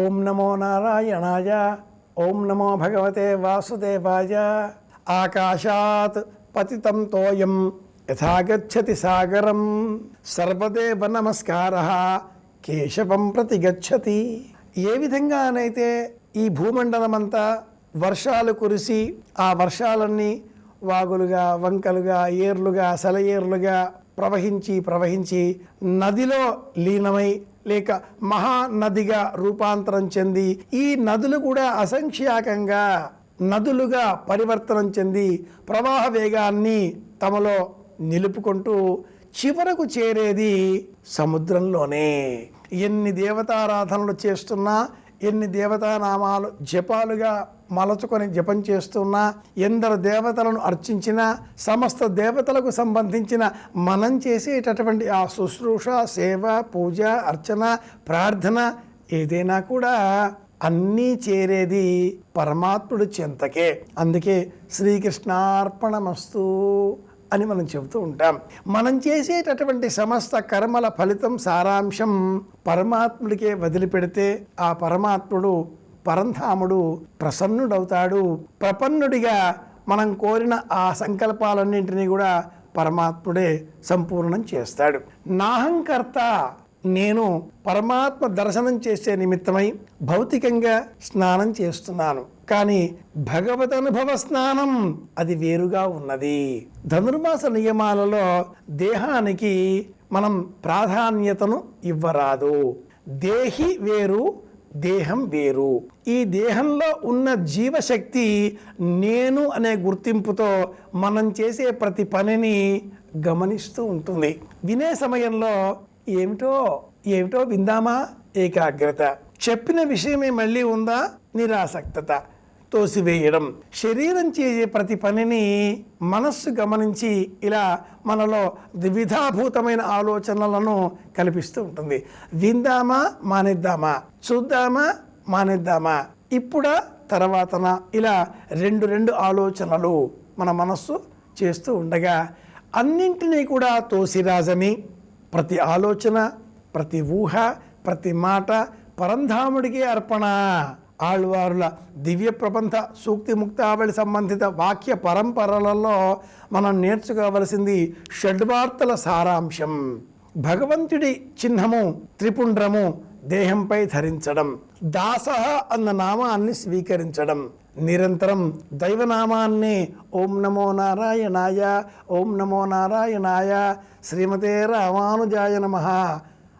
ఓం నమో నారాయణాయ ఓం నమో భగవతే వాసుదేవాయ. ఆకాశాత్ పతితం తోయం యథాగచ్చతి సాగరం. సర్వదేవ నమస్కార కేశవం ప్రతి గచ్చతి ఏ విధంగానైతే ఈ భూమండలమంతా వర్షాలు కురిసి ఆ వర్షాలన్నీ వాగులుగా వంకలుగా ఏర్లుగా సెలయేర్లుగా ప్రవహించి ప్రవహించి నదిలో లీనమై లేక మహానదిగా రూపాంతరం చెంది ఈ నదులు కూడా అసంఖ్యాకంగా నదులుగా పరివర్తనం చెంది ప్రవాహ వేగాన్ని తమలో నిలుపుకుంటూ చివరకు చేరేది సముద్రంలోనే. ఎన్ని దేవతారాధనలు చేస్తున్నా ఎన్ని దేవతానామాలు జపాలుగా మలచుకొని జపం చేస్తున్నా ఎందరు దేవతలను అర్చించినా సమస్త దేవతలకు సంబంధించిన మనం చేసేటటువంటి ఆ శుశ్రూష సేవ పూజ అర్చన ప్రార్థన ఏదైనా కూడా అన్నీ చేరేది పరమాత్ముడు చెంతకే. అందుకే శ్రీకృష్ణార్పణమస్తు అని మనం చెబుతూ ఉంటాం. మనం చేసేటటువంటి సమస్త కర్మల ఫలితం సారాంశం పరమాత్ముడికే వదిలిపెడితే ఆ పరమాత్ముడు పరంధాముడు ప్రసన్నుడవుతాడు. ప్రపన్నుడిగా మనం కోరిన ఆ సంకల్పాలన్నింటినీ కూడా పరమాత్ముడే సంపూర్ణం చేస్తాడు. నాహంకర్త నేను పరమాత్మ దర్శనం చేసే నిమిత్తమై భౌతికంగా స్నానం చేస్తున్నాను. కానీ భగవద్ అనుభవ స్నానం అది వేరుగా ఉన్నది. ధనుర్మాస నియమాలలో దేహానికి మనం ప్రాధాన్యతను ఇవ్వరాదు. దేహి వేరు దేహం వేరు. ఈ దేహంలో ఉన్న జీవశక్తి నేను అనే గుర్తింపుతో మనం చేసే ప్రతి పనిని గమనిస్తూ ఉంటుంది. వినే సమయంలో ఏమిటో ఏమిటో విందామా? ఏకాగ్రత. చెప్పిన విషయమే మళ్ళీ ఉందా? నిరాసక్తత. తోసివేయడం. శరీరం చేసే ప్రతి పనిని మనస్సు గమనించి ఇలా మనలో ద్విధాభూతమైన ఆలోచనలను కల్పిస్తూ ఉంటుంది. విందామా మానేద్దామా? చూద్దామా మానేద్దామా? ఇప్పుడా తర్వాతన? ఇలా రెండు రెండు ఆలోచనలు మన మనస్సు చేస్తూ ఉండగా అన్నింటినీ కూడా తోసిరాజని ప్రతి ఆలోచన ప్రతి ఊహ ప్రతి మాట పరంధాముడికి అర్పణ. ఆళ్వారుల దివ్య ప్రబంధ సూక్తి ముక్తావళి సంబంధిత వాక్య పరంపరలలో మనం నేర్చుకోవలసింది షడ్వార్తల సారాంశం. భగవంతుడి చిహ్నము త్రిపుండ్రము దేహంపై ధరించడం దాస అన్న నామాన్ని స్వీకరించడం నిరంతరం దైవనామాన్ని ఓం నమో నారాయణాయ ఓం నమో నారాయణాయ శ్రీమతే రామానుజాయ నమ.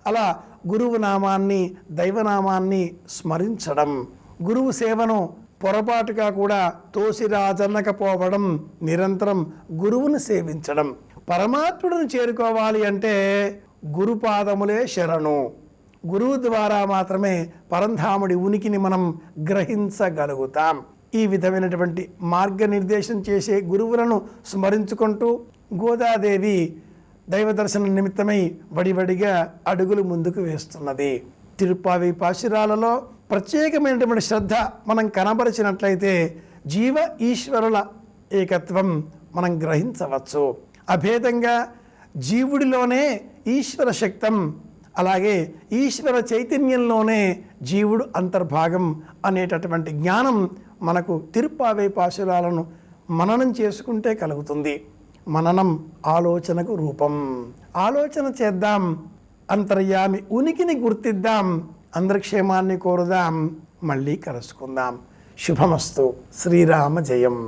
అలా గురువు నామాన్ని దైవనామాన్ని స్మరించడం. గురువు సేవను పొరపాటుగా కూడా తోసిరాజనకపోవడం నిరంతరం గురువును సేవించడం. పరమాత్ముడిని చేరుకోవాలి అంటే గురుపాదములే శరణు. గురువు ద్వారా మాత్రమే పరంధాముడి ఉనికిని మనం గ్రహించగలుగుతాం. ఈ విధమైనటువంటి మార్గనిర్దేశం చేసే గురువులను స్మరించుకుంటూ గోదాదేవి దైవదర్శన నిమిత్తమై వడివడిగా అడుగులు ముందుకు వేస్తున్నది. తిరుపావి పాశురాలలో ప్రత్యేకమైనటువంటి శ్రద్ధ మనం కనబరిచినట్లయితే జీవ ఈశ్వరుల ఏకత్వం మనం గ్రహించవచ్చు. అభేదంగా జీవుడిలోనే ఈశ్వర శక్తం అలాగే ఈశ్వర చైతన్యంలోనే జీవుడు అంతర్భాగం అనేటటువంటి జ్ఞానం మనకు తిరుపావే పాశురాలను మననం చేసుకుంటే కలుగుతుంది. మననం ఆలోచనకు రూపం. ఆలోచన చేద్దాం అంతర్యామి ఉనికిని గుర్తిద్దాం అందరి క్షేమాన్ని కోరుదాం. మళ్ళీ కలుసుకుందాం. శుభమస్తు. శ్రీరామ జయం